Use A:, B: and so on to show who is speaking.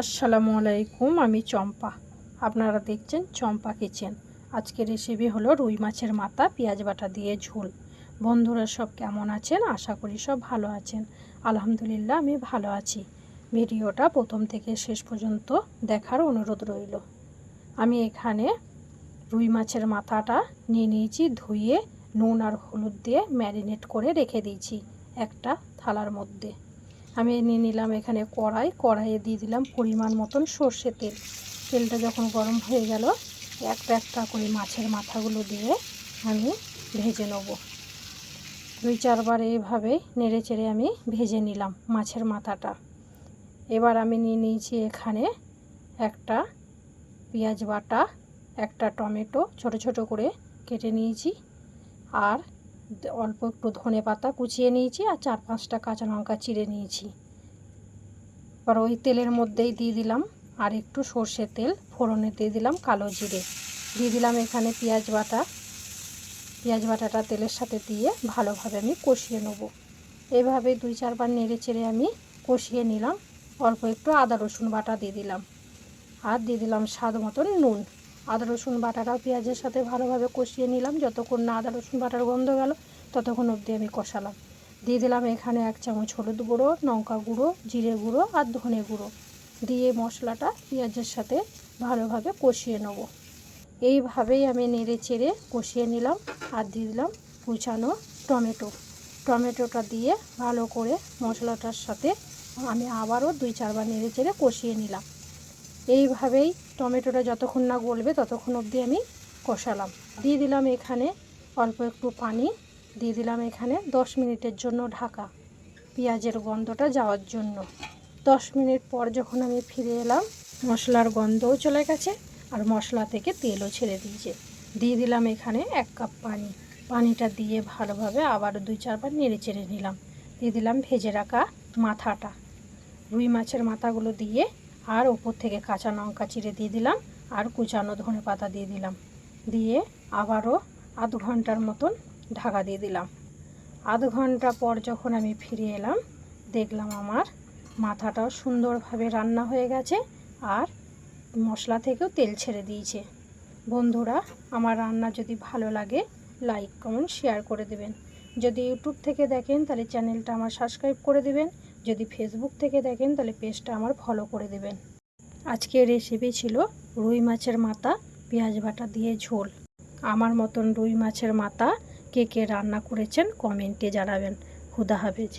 A: আসসালামু আলাইকুম, আমি চম্পা। আপনারা দেখছেন চম্পা কিচেন। আজকের রেসিপি হলো রুই মাছের মাথা, পেঁয়াজ বাটা দিয়ে ঝোল। বন্ধুরা সব কেমন আছেন? আশা করি সব ভালো আছেন। আলহামদুলিল্লাহ, আমি ভালো আছি। ভিডিওটা প্রথম থেকে শেষ পর্যন্ত দেখার অনুরোধ রইল। আমি এখানে রুই মাছের মাথাটা নিয়ে নিয়েছি, ধুয়ে নুন আর হলুদ দিয়ে ম্যারিনেট করে রেখে দিয়েছি একটা থালার মধ্যে। আমি নিয়ে নিলাম এখানে কড়াই। কড়াইয়ে দিয়ে দিলাম পরিমাণ মতন সর্ষে তেল। তেলটা যখন গরম হয়ে গেল, একটা একটা করে মাছের মাথাগুলো দিয়ে আমি ভেজে নেব। দুই চারবার এইভাবে নেড়ে চেড়ে আমি ভেজে নিলাম মাছের মাথাটা। এবার আমি নিয়ে নিয়েছি এখানে একটা পেঁয়াজ বাটা, একটা টমেটো, ছোট ছোট করে কেটে নিয়েছি। আর অল্প একটু ধনে পাতা কুচিয়ে নিয়েছি আর চার পাঁচটা কাঁচা লঙ্কা চিড়ে নিয়েছি। এবার ওই তেলের মধ্যেই দিয়ে দিলাম আর একটু সর্ষের তেল, ফোড়নে দিয়ে দিলাম কালো জিরে। দিয়ে দিলাম এখানে পেঁয়াজ বাটা। পেঁয়াজ বাটাটা তেলের সাথে দিয়ে ভালোভাবে আমি কষিয়ে নেব। এইভাবে দুই চারবার নেড়ে চেড়ে আমি কষিয়ে নিলাম। অল্প একটু আদা রসুন বাটা দিয়ে দিলাম। আর দিয়ে দিলাম স্বাদ মতন নুন। আদা, রসুন বাটাটাও পেঁয়াজের সাথে ভালোভাবে কষিয়ে নিলাম। যতক্ষণ না আদা, রসুন বাটার গন্ধ গেল, ততক্ষণ অবধি আমি কষালাম। দিয়ে দিলাম এখানে এক চামচ হলুদ গুঁড়ো, লঙ্কা গুঁড়ো, জিরে গুঁড়ো আর ধনে গুঁড়ো। দিয়ে মশলাটা পেঁয়াজের সাথে ভালোভাবে কষিয়ে নেব। এইভাবেই আমি নেড়ে চেড়ে কষিয়ে নিলাম আর দিয়ে দিলাম কুচানো টমেটো। টমেটোটা দিয়ে ভালো করে মশলাটার সাথে আমি আবারও দুই, চারবার নেড়ে চেড়ে কষিয়ে নিলাম। এইভাবেই টমেটোটা যতক্ষণ না গলবে ততক্ষণ অবধি আমি কষালাম। দিয়ে দিলাম এখানে অল্প একটু পানি, দিয়ে দিলাম এখানে দশ মিনিটের জন্য ঢাকা পেঁয়াজের গন্ধটা যাওয়ার জন্য। দশ মিনিট পর যখন আমি ফিরে এলাম, মশলার গন্ধও চলে গেছে আর মশলা থেকে তেলও ছেড়ে দিয়েছে। দিয়ে দিলাম এখানে এক কাপ পানি। পানিটা দিয়ে ভালোভাবে আবার দুই চারবার নেড়ে চেড়ে নিলাম। দিয়ে দিলাম ভেজে রাখা মাথাটা। রুই মাছের মাথাগুলো দিয়ে আর ওপর থেকে কাঁচা লঙ্কা চিড়ে দিয়ে দিলাম আর কুচানো ধনে পাতা দিয়ে দিলাম। দিয়ে আবারও আধ ঘণ্টার মতন ঢাকা দিয়ে দিলাম। আধ ঘণ্টা পর যখন আমি ফিরে এলাম, দেখলাম আমার মাথাটাও সুন্দরভাবে রান্না হয়ে গেছে আর মশলা থেকেও তেল ছেড়ে দিয়েছে। বন্ধুরা, আমার রান্না যদি ভালো লাগে, লাইক, কমেন্ট, শেয়ার করে দেবেন। যদি ইউটিউব থেকে দেখেন, তাহলে চ্যানেলটা আমার সাবস্ক্রাইব করে দেবেন। যদি ফেসবুক থেকে দেখেন, তাহলে পেজটা আমার ফলো করে দেবেন। আজকের রেসিপি ছিল রুই মাছের মাথা, পেঁয়াজ বাটা দিয়ে ঝোল। আমার মতন রুই মাছের মাথা কে কে রান্না করেছেন কমেন্টে জানাবেন। খুদা হাফেজ।